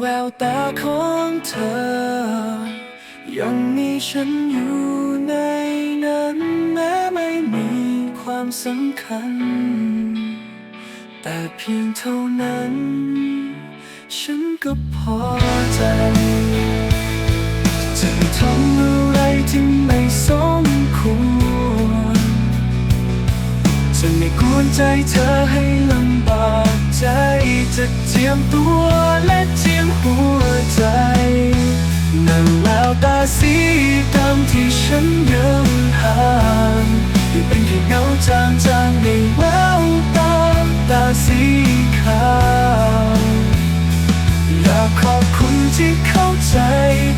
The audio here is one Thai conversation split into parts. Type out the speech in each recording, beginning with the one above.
แววตาของเธอ ยังมีฉันอยู่ในนั้นแม้ไม่มีความสำคัญ แต่เพียงเท่านั้น ฉันก็พอใจจะทำอะไรที่ไม่สมควรจะไม่กวนใจเธอให้ จะเจียมตัวและเจียมหัวใจ นั่นแววตาสีดำที่ฉันยังห่างที่เป็นแค่เงาจางจางๆในแววตาตาสีขาวอยากขอบคุณที่เข้าใจ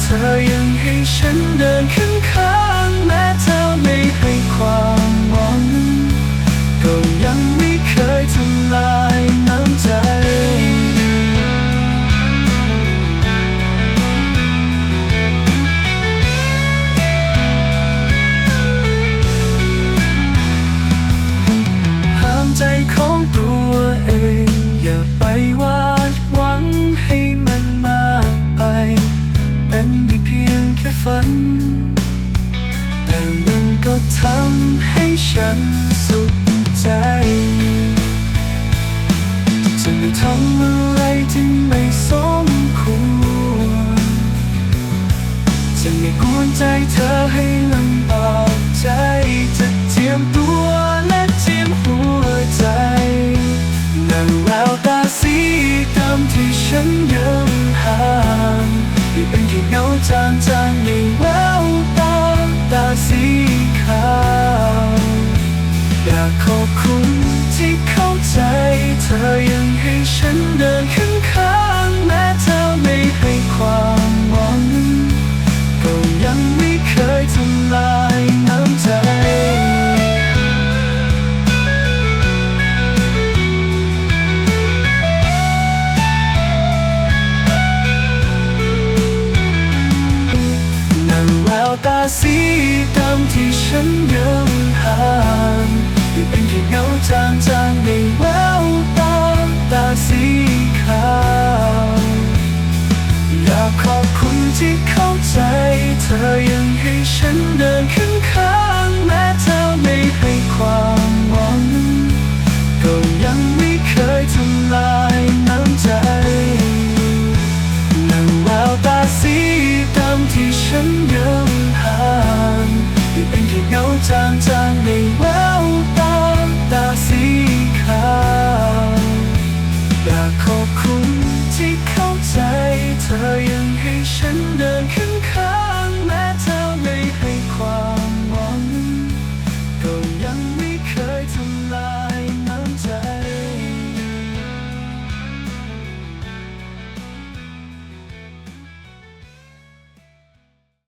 เธอยังให้ฉันเดินข้างข้างๆแม้เธอไม่ให้ความหวังก็ยัง ตัวเองอย่าไปวาดหวังให้มันมากไป เป็นเพียงแค่ฝัน แต่มันก็ทำให้ฉันสุขใจจะไม่ทำอะไรที่ไม่สมควรจะไม่กวนใจเธอให้ลำบากใจจะเจียมตัว ฉันยังห่างที่เป็นแค่เงาจางจางในแววตาตาสีขาวอยากขอบคุณที่เข้าใจ เธอยังให้ฉันเดินข้าง สีดำที่ฉันยังห่างที่เป็นแค่เงาจางจางๆในแววตา จางจางในแววตาตาสีขาวอยากขอบคุณที่เข้าใจ เธอยังให้ฉันเดินข้น